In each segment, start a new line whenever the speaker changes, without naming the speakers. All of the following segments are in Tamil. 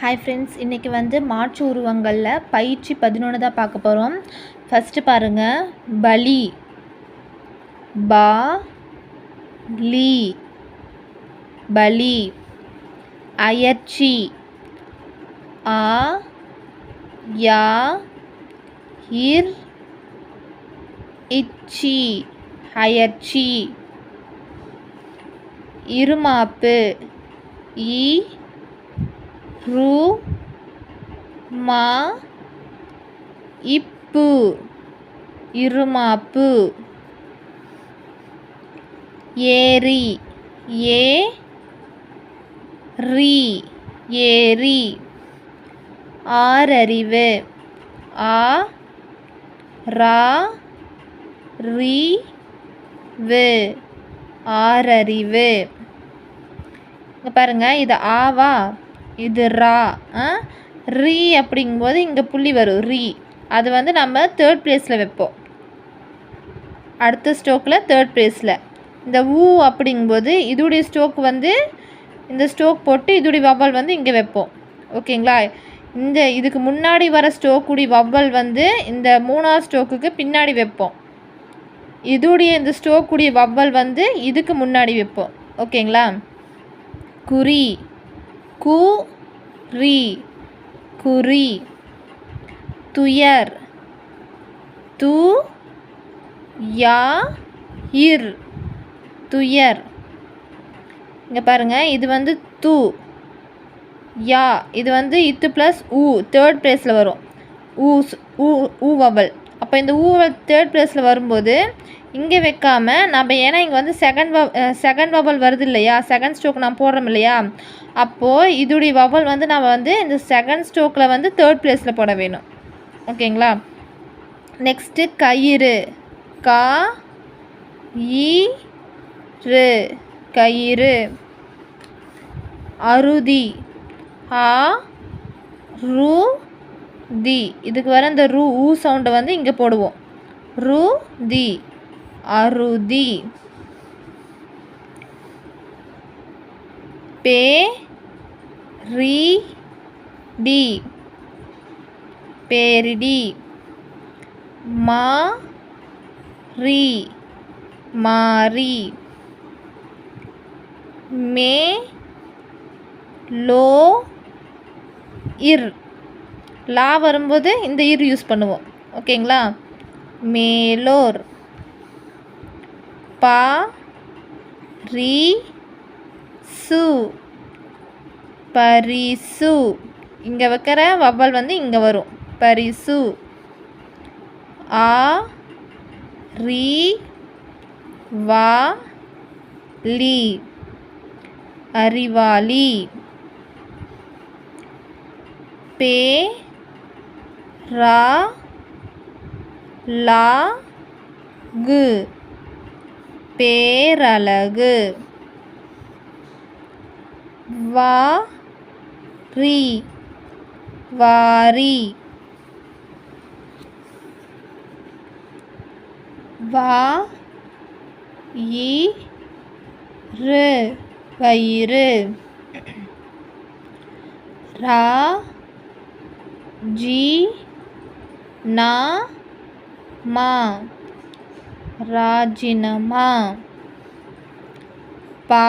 ஹாய் ஃப்ரெண்ட்ஸ் இன்றைக்கி வந்து மாற்று உருவங்களில் பயிற்சி பதினொன்று தான் பார்க்க போகிறோம் ஃபஸ்ட்டு பாருங்கள் பலி. பா. லி. பலி. அயற்சி ஆ. யா. இர். இச்சி. அயற்சி இருமாப்பு. இ ரு மா இப்பு இருமாப்பு ஏரி ஏ ரி ஏரி ஆறறிவு ஆ ரா ரி வு ஆறறிவு இங்கே பாருங்கள் இது ஆவா. இது ரா ஆ? ரீ அப்படிங்கும்போது இங்கே புள்ளி வரும் ரீ. அது வந்து நம்ம தேர்ட் ப்ளேஸில் வைப்போம். அடுத்த ஸ்டோக்கில் தேர்ட் ப்ளேஸில் இந்த ஊ அப்படிங்கும்போது இதோடைய ஸ்டோக் வந்து இந்த ஸ்டோக் போட்டு இதோடைய வவ்வல் வந்து இங்கே வைப்போம். ஓகேங்களா? இந்த இதுக்கு முன்னாடி வர ஸ்டோக்குடைய வவ்வல் வந்து இந்த மூணாவது ஸ்டோக்குக்கு பின்னாடி வைப்போம். இதுடைய இந்த ஸ்டோக்குடைய வவ்வல் வந்து இதுக்கு முன்னாடி வைப்போம். ஓகேங்களா? குறி. கு ரி குறி துயர் து யா இர் துயர். இங்கே பாருங்கள் இது வந்து து. யா இது வந்து இத்து ப்ளஸ் ஊ தேர்ட் ப்ளேஸில் வரும். ஊ ஸ்- ஊ ஊ வவல். அப்போ இந்த ஊவல் தேர்ட் ப்ளேஸில் வரும்போது இங்கே வைக்காமல் நம்ம ஏன்னா இங்கே வந்து செகண்ட் வ செகண்ட் வவல் வருது இல்லையா? செகண்ட் ஸ்ட்ரோக் நான் போடுறோம் இல்லையா? அப்போது இதோடைய வவல் வந்து நம்ம வந்து இந்த செகண்ட் ஸ்ட்ரோக்கில் வந்து தேர்ட் ப்ளேஸில் போட வேணும். ஓகேங்களா நெக்ஸ்ட்டு கயிறு. கா ஈரு ரு கயிறு. அருதி ஆ ரு தி இதுக்கு வர இந்த ரு ஊ சவுண்டை வந்து இங்கே போடுவோம். ரு தி அருதி. பே ரி டி. பேரிடி. மா ரி மாரி மே லோ இர். லா வரும்போது இந்த இர் யூஸ் பண்ணுவோம். ஓகேங்களா? மேலோர். பா ரி சு. பரிசு. இங்கே வைக்கிற வவ்வல் வந்து இங்கே வரும். பரிசு. ஆ ரி வா லி. அறிவாளி. பே ரா லா கு. பேரழகு. வா ரி வாரி வா இ ரு வயிறு. ரா ஜி நா மா. ராஜினமா. பா.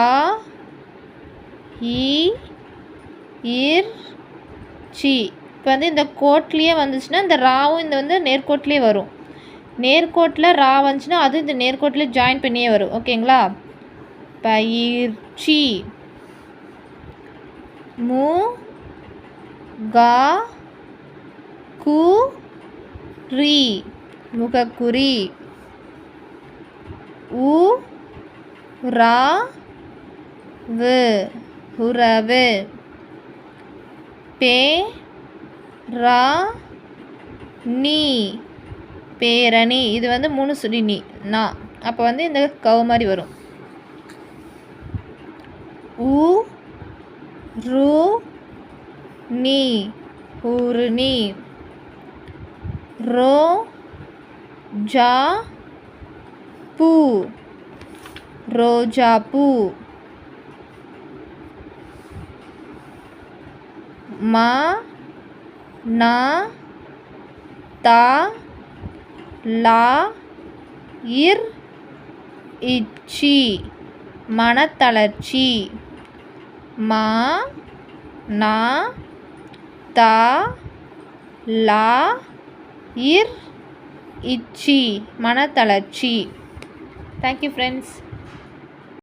இ. இர் சி இப்போ வந்து இந்த கோட்லேயே வந்துச்சுன்னா இந்த ராவும் இந்த வந்து நேர்கோட்லேயே வரும். நேர்கோட்டில் ரா வந்துச்சுன்னா அதுவும் இந்த நேர்கோட்டில் ஜாயின் பண்ணியே வரும். ஓகேங்களா? பயிற்சி மு. கா. கு. ரி. முகக்குறி. உ ரா வு உறவு. பே ரா நீ. பேரணி. இது வந்து மூணு சுடி நீ நா. அப்போ வந்து இந்த கவு மாதிரி வரும். உ ரு நீ. ஊருணி ரோ ஜா பூ ரோஜா பூ மா நா தா லா இர் இச்சி. மனத்தளர்ச்சி. மா நா தா லா இர் இச்சி. மனத்தளர்ச்சி. Thank you friends